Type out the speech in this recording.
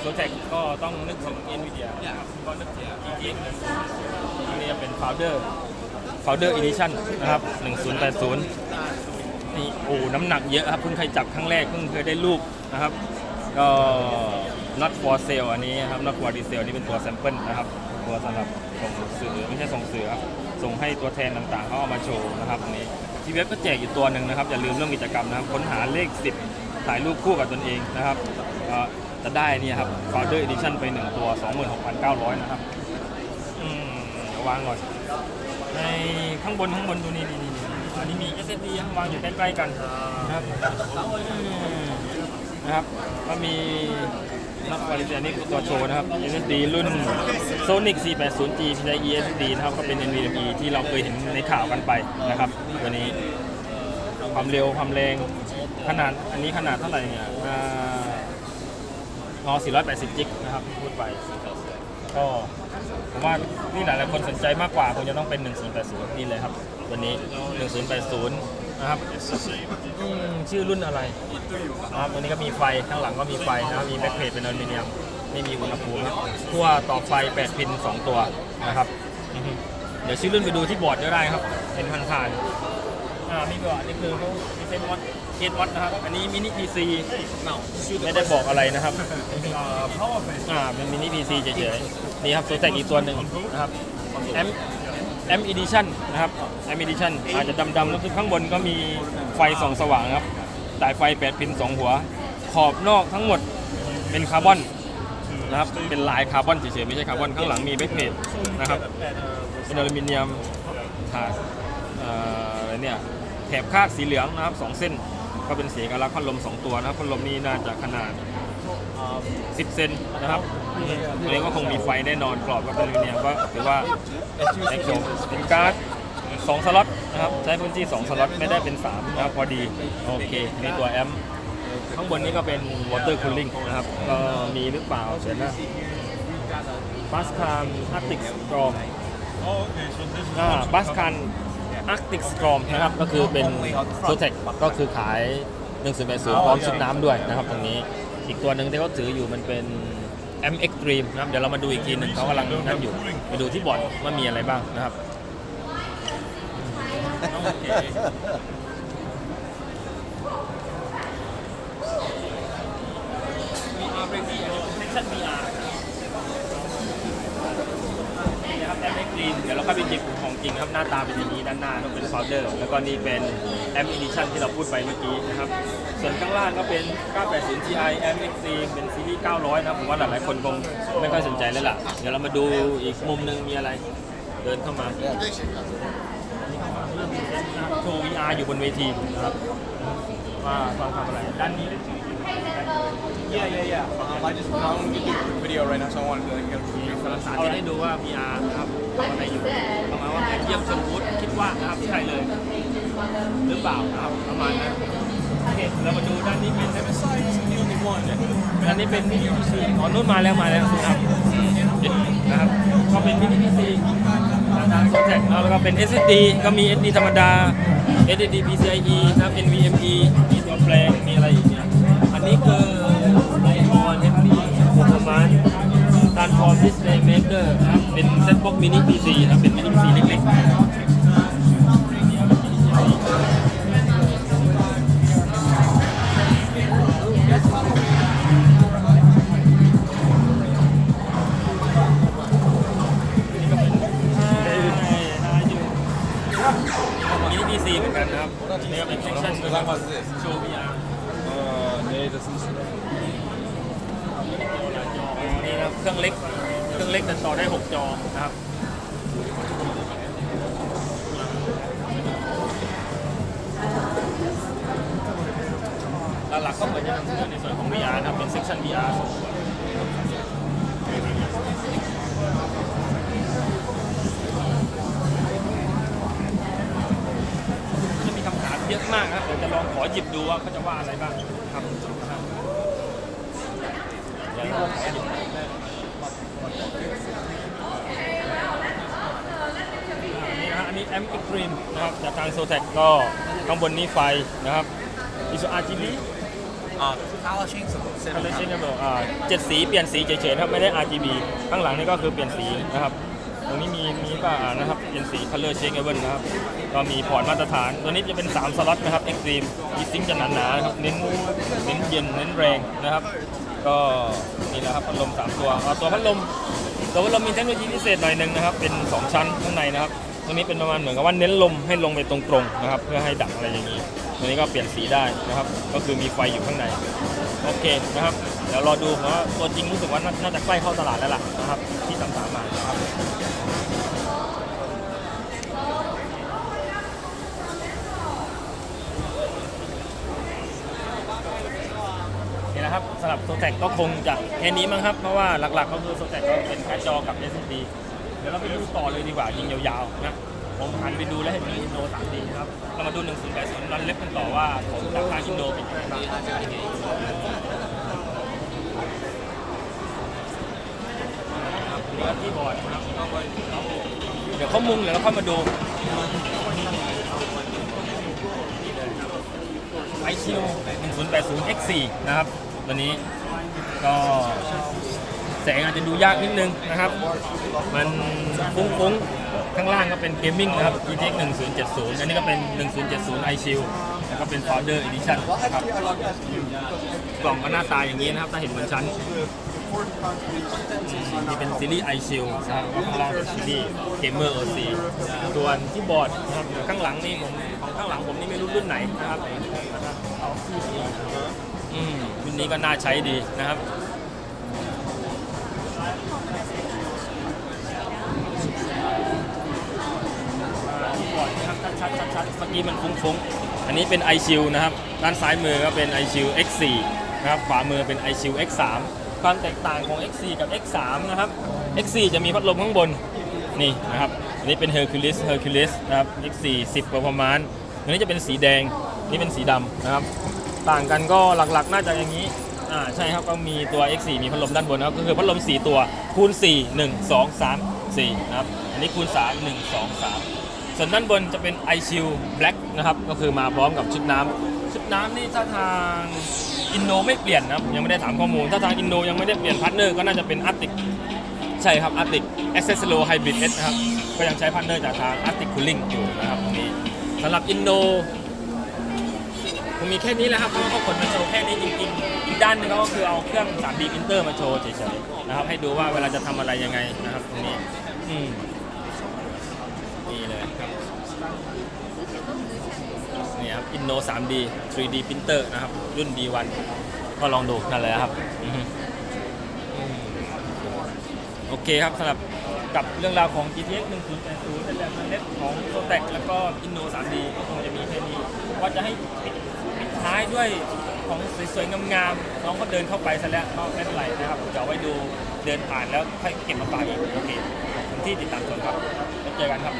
โซเทคก็ต้องนึกถึง NVIDIA นะครับก็นึกถึง GTX เลยอันนี้เป็น Founder Founder Edition นะครับ 1080 นี่โอ้น้ำหนักเยอะครับ เพิ่งเคยจับครั้งแรก เพิ่งเคยได้ลูกนะครับ ก็ not for sale อันนี้ครับ not for resale นี่เป็นตัว sample นะครับตัวสำหรับส่งสื่อไม่ใช่ส่งสื่อครับส่งให้ตัวแทนต่างๆเขาเอามาโชว์นะครับอันนี้ที่เว็บก็แจกอยู่ตัวหนึ่งนะครับอย่าลืมเรื่องกิจกรรมนะครับค้นหาเลข 10 ถ่ายรูปคู่กับตนเองนะครับเอ่อ จะได้เนี่ยครับ Founder Edition ไป1ตัว 26,900 นะครับ อืมเดี๋ยววางก่อน ในข้างบนข้างบนดูนี่นี่นี่นี่อันนี้มี SSD วางอยู่ใกล้ๆกันนะครับอืมนะครับก็มีนักบริษัทนี้ตัวโชว์นะครับ SSD รุ่น Sonic 480G PCIe SSD นะครับ ก็เป็น NVMe ที่เราเคยเห็นในข่าวกันไปนะครับ ตัวนี้ความเร็วความแรงขนาดอันนี้ขนาดเท่าไหร่เนี่ยอ่า อ๋อ480 จิกนะครับพูดไปก็ผมว่านี่หลายๆคนสนใจมากกว่าคงจะต้องเป็น1480 นี่เลยครับ วันนี้ 1080 นะครับอืมชื่อรุ่นอะไรนะครับวันนี้ก็มีไฟข้างหลังก็มีไฟนะครับมีแบ็คเพจเป็นอลูมิเนียมไม่มีอุณหภูมิขั้วต่อไฟ 8 พิน 2 ตัวนะครับเดี๋ยวชื่อรุ่นไปดูที่บอร์ดก็ได้ครับเป็นผ่านๆอ่ามีบอร์ดนี่คือเขามีเซนวัต เกตวัตนะครับ อันนี้มินิพีซีไม่ได้บอกอะไรนะครับอ่าเป็นมินิพีซีเฉยๆ นี่ครับโซแตกอีกตัวหนึ่งนะครับแอมแอมอีดิชั่นนะครับแอมอีดิชั่นอาจจะดำๆแล้วข้างบนก็มีไฟส่องสว่างนะครับสายไฟ8พิน 2 หัว ขอบนอกทั้งหมดเป็นคาร์บอนนะครับเป็นลายคาร์บอนเฉยๆไม่ใช่คาร์บอนข้างหลังมีแบ็คเพจนะครับเป็นอลูมิเนียมถาดเอ่ออะไรเนี่ยแถบคาดสีเหลืองนะครับสองเส้น ก็เป็นสีเอกลักษณ์พัดลม 2 ตัวนะครับพัดลมนี้น่าจะขนาด 10 เซนนะครับตัวนี้ก็คงมีไฟแน่นอนกรอบก็เป็นอลูมิเนียมก็ถือว่าแอคโชเป็นการ์ด2สล็อตนะครับใช้พื้นที่ 2 สล็อตไม่ได้เป็น 3 นะครับพอดี โอเค มีตัวแอมป์ข้างบนนี้ก็เป็น water cooling นะครับก็มีหรือเปล่าเดี๋ยวนะบัสคานอาร์ติกสกรอมอ่าบัสคานอาร์ ติกสกรอมนะครับ ก็คือเป็นโซเทคก็คือขาย1080พร้อมชุดน้ำด้วยนะครับตรงนี้ อีกตัวหนึ่งที่เขาถืออยู่มันเป็น M Extreme นะครับ เดี๋ยวเรามาดูอีกทีหนึ่งเขากำลังนั่นอยู่ ไปดูที่บอร์ดว่ามีอะไรบ้างนะครับโอเค VR Ready Section VR นี่นะครับ M Extreme เดี๋ยวเราเข้าไปจิบของจ ริงนะครับหน้าตาเป็นอย่างนี้ด้านหน้าก็เป็น Folder แล้วก็นี่เป็น M Edition ที่เราพูดไปเมื่อกี้นะครับ ส่วนข้างล่างก็เป็น 980 Ti M Extreme เป็นซีรีส์ 900 นะครับผมว่าหลายๆคนคงไม่ค่อยสนใจแล้วล่ะ เดี๋ยวเรามาดูอีกมุมหนึงมีอะไร เดินเข้ามาโชว์ VR อยู่บนเวทีนะครับว่าฟังทำอะไรด้านนี้เลย Yeah, yeah, yeah. Um, I just I'm gonna do a video right now, so I wanted to like, get a มี brief สาร on สารที่ได้ดูว่า VR นะครับ ทำอะไรอยู่ประมาณว่าเยี่ยมชมบูธคิดว่านะครับใช่เลย หรือเปล่านะครับประมาณนั้นโอเคเรามาดูด้านนี้เป็นด้านนี้เป็นมินิพีซีอ๋อนู่นมาแล้วมาแล้วนะครับนะครับก็เป็นมินิพีซีทางโซแทกแล้วก็เป็น SSD ก็มี SD ธรรมดา SSD PCIe นะครับ NVMe มีตัวแปลงมีอะไรอีกเนี่ยอันนี้คือไลออน HD Performance Transform Display Maker นะครับเป็นเซ็ตบ็อกมินิ PC นะครับเป็นมินิ PC เล็กๆมินิพีซีเหมือนกันนะครับนี่ก็เป็นเซกชันโชว์ VR Uh, nee, dat is niet. นี่นะค เครื่องเล็ก เครื่องเล็กแต่ต่อได้ 6 จอนะครับหลักๆก็เหมือนจะนำเสนอในส่วนของ VR นะครับเป็นเซกชัน VR จะมีคำถามเยอะมากครับเดี๋ยวจะลองขอหยิบดูว่าเขาจะว่าอะไรบ้างครับนะครับ นี่นะฮะอันนี้แอมป์ Extreme นะครับจากทางโซ t ท c ก็ข้างบนนี้ไฟนะครับ ISO RGB Uh, color changeable. คัลเลอร์เชนครับอ่าเจ็ดสีเปลี่ยนสีเฉยๆครับไม่ได้ RGB ข้างหลังนี่ก็คือเปลี่ยนสีนะครับ ตรงนี้มีมีป่าอ่านะครับเปลี่ยนสี color changeable นะครับ ก็มีพอร์ตมาตรฐาน ตัวนี้จะเป็น 3 สล็อตนะครับ Extreme อีซิงจะหนาๆนะครับ เน้นเน้นเย็นเน้นแรงนะครับ ก็นี่แหละครับพัดลม 3 ตัวเอาตัวพัดลมตัวพัดลมมีเทคโนโลยีพิเศษหน่อยหนึ่งนะครับ เป็น 2 ชั้นข้างในนะครับตรงนี้เป็นประมาณเหมือนกับว่าเน้นลมให้ลงไปตรงๆนะครับ เพื่อให้ดับอะไรอย่างนี้ตัวนี้ก็เปลี่ยนสีได้นะครับ ก็คือมีไฟอยู่ข้างในโอเคนะครับเดี๋ยวรอดูเพราะว่าตัวจริงรู้สึกว่าน่าน่าจะใกล้เข้าตลาดแล้วล่ะนะครับที่ตามๆมานะครับ นะครับสำหรับโซแท็กก็คงจะแค่นี้มั้งครับ เพราะว่าหลักๆก็คือโซแท็กก็เป็นการ์ดจอกับ SSD เดี๋ยวเราไปดูต่อเลยดีกว่ายิงยาวๆนะผมหันไปดูแล้วเห็นอินโด 3D นะครับ เรามาดู1080รันเล็บกันต่อว่าของจากทาอินโดเป็นยังไงบ้างครับนี่ก็ที่บอร์ดนะครับเดี๋ยวเขามุงเดี๋ยวเราเข้ามาดูไอชิว1080 X4 นะครับ วันนี้ก็แสงอาจจะดูยากนิดนึงนะครับ มันฟุ้งๆ ข้างล่างก็เป็นเกมมิ่งนะครับ GTX 1070 อันนี้ก็เป็น 1070 iShield แล้วก็เป็น Founder Edition นะครับ กล่องก็หน้าตาอย่างนี้นะครับ ถ้าเห็นบนชั้น นี่เป็นซีรีส์ iShield นะครับแล้วข้างล่างเป็นซีรีส์ Gamer OC ส่วนที่บอร์ดนะครับข้างหลังนี่ผมของข้างหลังผมนี่ไม่รู้รุ่นไหนนะครับ อืมรุ่นนี้ก็น่าใช้ดีนะครับที่บอร์ดนะครับชัดๆชัดๆเมื่อกี้มันฟุ้งๆ อันนี้เป็น iShield นะครับ ด้านซ้ายมือก็เป็น iShield X4 นะครับ ขวามือเป็น iShield X3 ความแตกต่างของ X4 กับ X3 นะครับ X4 จะมีพัดลมข้างบน นี่นะครับ อันนี้เป็น Hercules Hercules นะครับ X4 10กว่าประมาณอันนี้จะเป็นสีแดง นี่เป็นสีดำนะครับ ต่างกันก็หลักๆ น่าจะอย่างนี้อ่าใช่ครับก็มีตัว X4 มีพัดลมด้านบนนะครับก็คือพัดลม 4 ตัวคูณ 4 1 2 3 4นะครับอันนี้คูณ 3 1 2 3 ส่วนด้านบนจะเป็น i s h i e l Black นะครับก็คือมาพร้อมกับชุดน้ำชุดน้ำนี่ถ้าทางอินโนไม่เปลี่ยนนะครับยังไม่ได้ถามข้อมูล ถ้าทางอินโนยังไม่ได้เปลี่ยนพาร์ทเนอร์ก็น่าจะเป็น Arctic ใช่ครับ Arctic Accessilo Hybrid S นะครับก็ยังใช้พาร์ทเนอร์จากทาง Arctic Cooling อยู่นะครับตรงนี้สำหรับอินโน มมีแค่นี้แหละครับเพราะว่าเขนมาโชว์แค่นี้จริงๆ อีกด้านหนึงก็คือเอาเครื่อง 3D printer มาโชว์เฉยๆนะครับ ให้ดูว่าเวลาจะทำอะไรยังไงนะครับตรงนี้อืมนี่เลยครับนี่ครับ Inno 3D 3D printer นะครับ รุ่น D1 ก็ลองดูนั่นแหละครับอือฮึอืมโอเคครับสำหรับกับเรื่องราวของ GTX 1080เป็นแบบเล็ดของ Zotac แล้วก็ Inno 3D ก็คงจะมีแค่นี้ว่าจะให้ปิด ท้ายด้วยของสวยๆงามๆน้องก็เดินเข้าไปซะแล้วก็ไม่เป็นไรนะครับเดี๋ยวไว้ดูเดินผ่านแล้วค่อยเก็บมาฝากอีกโอเคขอบคุณที่ติดตามชมครับแล้วเจอกันครับ